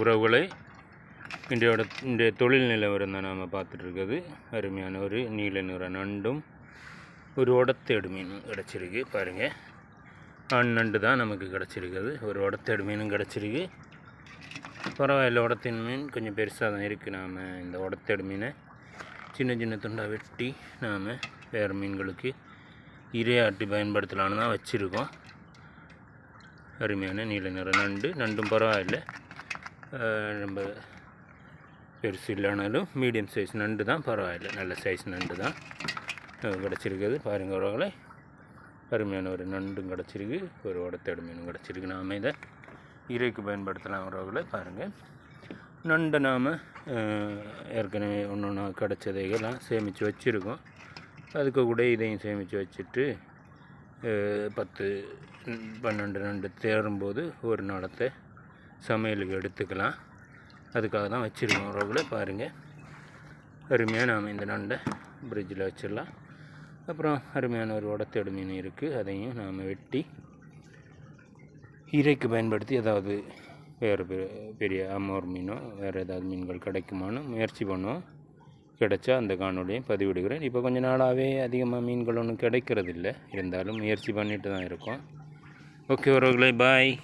உறவுகளை இன்றையோட இன்றைய தொழில் நிலவரம் தான் நாம் பார்த்துட்ருக்குது அருமையான ஒரு நீல நிற நண்டும் ஒரு உடத்தேடு மீன் கிடச்சிருக்கு. பாருங்கள் ஆண் நண்டு தான் நமக்கு கிடச்சிருக்குது. ஒரு உடத்தேடு மீனும் கிடச்சிருக்கு. பரவாயில்ல உடத்தின் மீன் கொஞ்சம் பெருசாக தான் இருக்குது நாம் இந்த உடத்தேடு மீனை சின்ன சின்ன துண்டாக வெட்டி நாம் வேறு மீன்களுக்கு இரையாட்டி பயன்படுத்தலான்னு தான் வச்சுருக்கோம். அருமையான நீல நிற நண்டு. நண்டும் பரவாயில்ல. நம்ம பெருசு இல்லைனாலும் மீடியம் சைஸ் நண்டு தான் பரவாயில்ல. நல்ல சைஸ் நண்டு தான். கிடச்சிருக்குது. பாருங்கள் உறவுகளை அருமையான ஒரு நண்டும் கிடச்சிருக்கு. ஒரு உடத்தேடு மீனும் கிடச்சிருக்கு. நாம் இதை இறைக்கு பயன்படுத்தலாம் உறவுகளை பாருங்கள் நண்டை நாம் ஏற்கனவே ஒன்று ஒன்றா கிடச்சதைகள்லாம் சேமித்து வச்சுருக்கோம். அதுக்கு கூட இதையும் சேமித்து வச்சுட்டு பத்து பன்னெண்டு நண்டு தேரும்போது ஒரு நாளத்தை சமையலுக்கு எடுத்துக்கலாம். அதுக்காக தான் வச்சுருக்கோம் உறவுகளை பாருங்கள் அருமையாக நாம் இந்த நண்டை ஃப்ரிட்ஜில் வச்சிடலாம். அப்புறம் அருமையான ஒரு உடத்தேடு மீன் இருக்குது அதையும் நாம் வெட்டி இறைக்கு பயன்படுத்தி ஏதாவது வேறு பெ- பெரிய அமோர் மீனோ வேறு ஏதாவது மீன்கள் கிடைக்குமான்னு முயற்சி பண்ணுவோம். கிடைச்சா அந்த காணொலியும் பதிவிடுகிறேன். இப்போ கொஞ்ச நாளாகவே அதிகமாக மீன்கள் ஒன்றும் கிடைக்கிறதில்ல. இருந்தாலும் முயற்சி பண்ணிட்டு தான் இருக்கோம். ஓகே உறவுகளே பாய்.